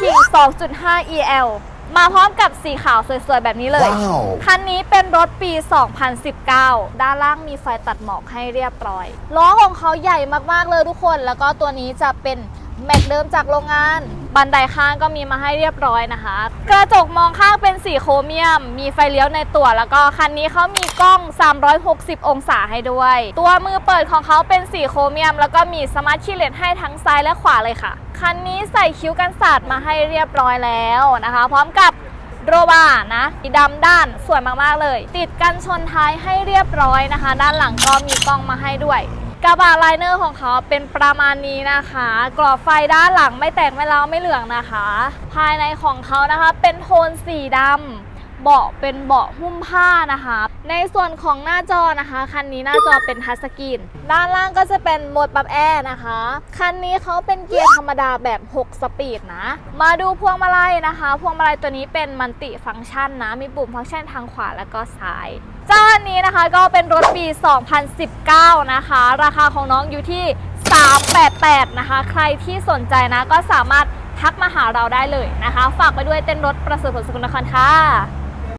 King 2.5 EL มาพร้อมกับสีขาวสวยๆ แบบนี้เลยว้าวคันนี้เป็นรถปี 2019 ด้านล่างมีไฟตัดหมอกให้เรียบร้อย ล้อของเขาใหญ่มากๆเลยทุกคน แล้วก็ตัวนี้จะเป็น แม็กเดิมจากโรงงาน บันไดข้างก็มีมาให้เรียบร้อยนะคะ กระจกมองข้างเป็นสีโครเมียม มีไฟเลี้ยวในตัว แล้วก็คันนี้เขามีกล้อง 360 องศาให้ด้วย ตัวมือเปิดของเขาเป็นสีโครเมียม แล้วก็มีสมาร์ทคีย์เลสให้ทั้งซ้ายและขวาเลยค่ะ คันนี้ใส่คิ้วกันศาสตร์มาให้เรียบร้อยแล้วนะคะ พร้อมกับโรบานะสีดำด้านสวยมากๆเลย ติดกันชนท้ายให้เรียบร้อยนะคะ ด้านหลังก็มีกล้องมาให้ด้วย กระบะไลเนอร์ของเขาเป็นประมาณนี้นะคะ กรอบไฟด้านหลังไม่แตกไม่เล้าไม่เหลืองนะคะ ภายในของเขานะคะเป็นโทนสีดำ เบาะเป็นเบาะหุ้มผ้านะคะ ในส่วนของหน้าจอนะคะ คันนี้หน้าจอเป็นทัชสกรีน ด้านล่างก็จะเป็นโหมดปรับแอร์นะคะ คันนี้เขาเป็นเกียร์ธรรมดาแบบ 6 สปีดนะ มาดูพวงมาลัยนะคะ พวงมาลัยตัวนี้เป็นมัลติฟังก์ชันนะ มีปุ่มฟังก์ชันทางขวาแล้วก็ซ้ายเจ้าอันนี้นะคะก็เป็นรถปี 2019 นะคะ ราคาของน้องอยู่ที่ 388 นะคะ ใครที่สนใจนะก็สามารถทักมาหาเราได้เลยนะคะ ฝากไปด้วยเต้นรถประเสริฐผลสกุลนครค่ะ